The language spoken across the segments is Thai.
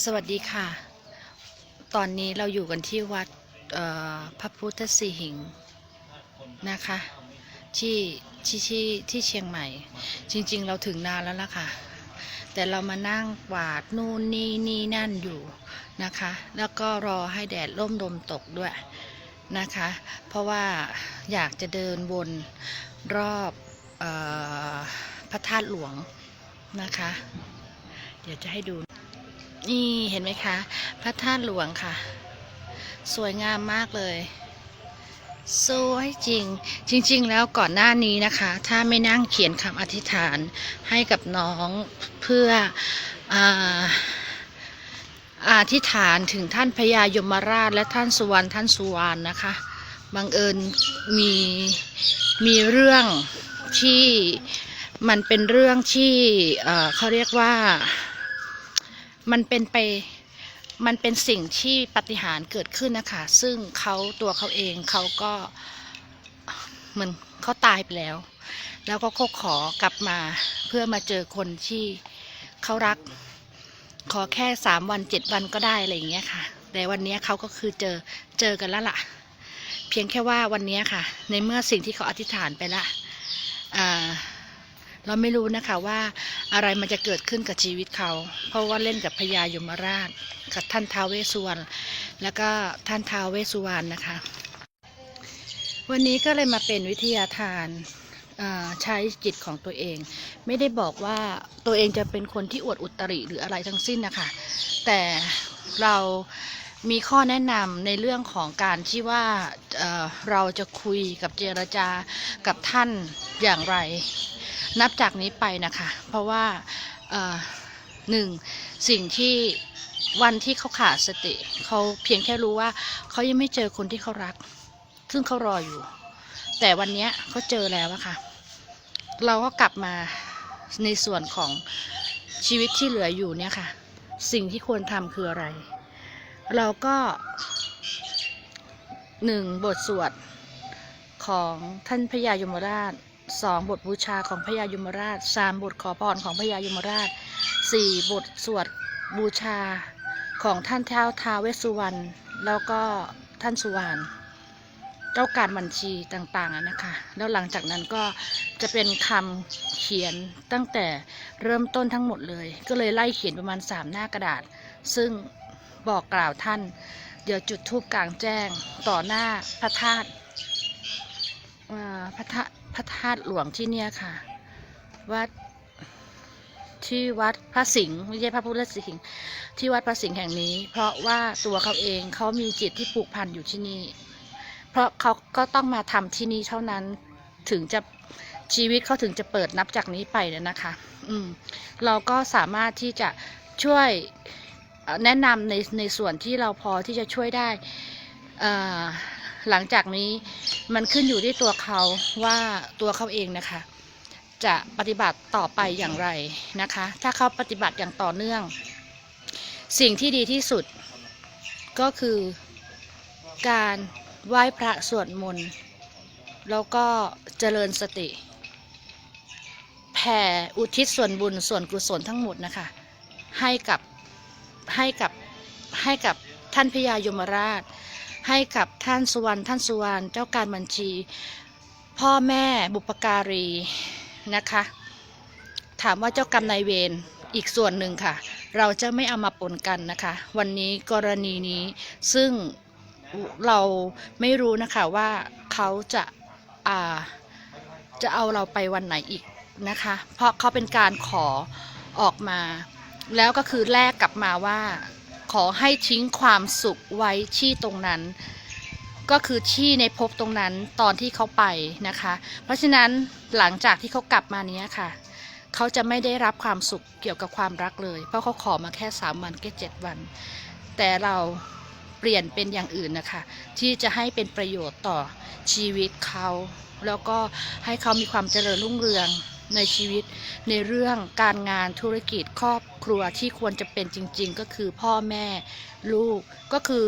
สวัสดีค่ะ ตอนนี้เราอยู่กันที่วัดพระพุทธสีหิงค์นะคะ ที่ที่ที่ที่เชียงใหม่ จริงๆ เราถึงนานแล้วล่ะค่ะ แต่เรามานั่งกวาดนู่นนี่นี่นั่นอยู่นะคะ แล้วก็รอให้แดดร่มลมตกด้วยนะคะ เพราะว่าอยากจะเดินวนรอบออพระธาตุหลวงนะคะ เดี๋ยวจะให้ดู นี่เห็นไหมคะ พระธาตุหลวงค่ะ สวยงามมากเลย สวยจริง จริง ๆ แล้วก่อนหน้านี้นะคะ ถ้าไม่นั่งเขียนคำอธิษฐานให้กับน้องเพื่อออธิษฐานถึงท่านพญายมราชและท่านสุวรรณท่านสุวรรณนะคะบังเอิญมีมีเรื่องที่มันเป็นเรื่องที่เขาเรียกว่า มันเป็นไปมันเป็นสิ่งที่ปฏิหารเกิดขึ้นนะคะ ซึ่งเขาตัวเขาเองเขาก็เหมือนเขาตายไปแล้ว แล้วก็เขาขอกลับมาเพื่อมาเจอคนที่เขารัก ขอแค่สามวันเจ็ดวันก็ได้อะไรอย่างเงี้ยค่ะ แต่วันนี้เขาก็คือเจอเจอกันแล้วล่ะ เพียงแค่ว่าวันนี้ค่ะ ในเมื่อสิ่งที่เขาอธิษฐานไปละอ่า เราไม่รู้นะคะว่าอะไรมันจะเกิดขึ้นกับชีวิตเขา เพราะว่าเล่นกับพญายมราช กับท่านท้าวเวสสุวรรณแล้วก็ท่านท้าวเวสสุวรรณนะคะ วันนี้ก็เลยมาเป็นวิทยาทานใช้จิตของตัวเอง ไม่ได้บอกว่าตัวเองจะเป็นคนที่อวดอุตริหรืออะไรทั้งสิ้นนะคะ แต่เรา มีข้อแนะนำในเรื่องของการที่ว่าเเราจะคุยกับเจรจากับท่านอย่างไร นับจากนี้ไปนะคะ เพราะว่าหนึ่งสิ่งที่วันที่เขาขาดสติ เขาเพียงแค่รู้ว่าเขายังไม่เจอคนที่เขารัก ซึ่งเขารออยู่ แต่วันนี้เขาเจอแล้วอะค่ะ เราก็กลับมาในส่วนของชีวิตที่เหลืออยู่เนี่ยค่ะ สิ่งที่ควรทำคืออะไร เราก็หนึ่งบทสวดของท่านพญายมราชสองบทบูชาของพญายมราชสามบทขอพรของพญายมราชสี่บทสวดบูชาของท่านเท้าท้าวเวสุวรรณแล้วก็ท่านสุวรรณเจ้าการบัญชีต่างๆนะคะ แล้วหลังจากนั้นก็จะเป็นคำเขียนตั้งแต่เริ่มต้นทั้งหมดเลย ก็เลยไล่เขียนประมาณสามหน้ากระดาษ ซึ่ง บอกกล่าวท่าน เดี๋ยวจุดทูปกลางแจ้งต่อหน้าพระธาตุพระธาตุพระธาตุหลวงที่เนี่ยค่ะ วัดที่วัดพระสิงห์ไม่ใช่พระพุทธสิงห์ที่วัดพระสิงห์แห่งนี้ เพราะว่าตัวเขาเองเขามีจิตที่ผูกพันอยู่ที่นี่ เพราะเขาก็ต้องมาทำที่นี่เท่านั้นถึงจะชีวิตเขาถึงจะเปิดนับจากนี้ไปเนี่ยนะคะ อืม เราก็สามารถที่จะช่วย แนะนำในในส่วนที่เราพอที่จะช่วยได้หลังจากนี้มันขึ้นอยู่ที่ตัวเขาว่าตัวเขาเองนะคะ จะปฏิบัติต่อไปอย่างไรนะคะ ถ้าเขาปฏิบัติอย่างต่อเนื่อง สิ่งที่ดีที่สุดก็คือการไหว้พระสวดมนต์แล้วก็เจริญสติ แผ่อุทิศส่วนบุญส่วนกุศลทั้งหมดนะคะ ให้กับ ให้กับให้กับท่านพญายมราช ให้กับท่านสุวรรณท่านสุวรรณเจ้าการบัญชี พ่อแม่บุปการีนะคะ ถามว่าเจ้ากรรมนายเวรอีกส่วนหนึ่งค่ะ เราจะไม่เอามาปนกันนะคะ วันนี้กรณีนี้ซึ่งเราไม่รู้นะคะว่าเขาจะอ่าจะเอาเราไปวันไหนอีกนะคะ เพราะเขาเป็นการขอออกมา แล้วก็คือแลกกลับมาว่า ขอให้ทิ้งความสุขไว้ที่ตรงนั้น ก็คือที่ในภพตรงนั้นตอนที่เขาไปนะคะ เพราะฉะนั้นหลังจากที่เขากลับมาเนี้ยค่ะ เขาจะไม่ได้รับความสุขเกี่ยวกับความรักเลย เพราะเขาขอมาแค่สามวันแค่เจ็ดวัน แต่เราเปลี่ยนเป็นอย่างอื่นนะคะ ที่จะให้เป็นประโยชน์ต่อชีวิตเขา แล้วก็ให้เขามีความเจริญรุ่งเรือง ในชีวิต ในเรื่องการงานธุรกิจครอบครัวที่ควรจะเป็นจริง ๆ ก็คือพ่อแม่ลูกก็คือ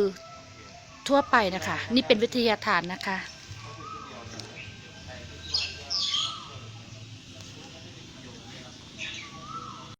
ทั่วไปนะคะ นี่เป็นวิทยาทานนะคะ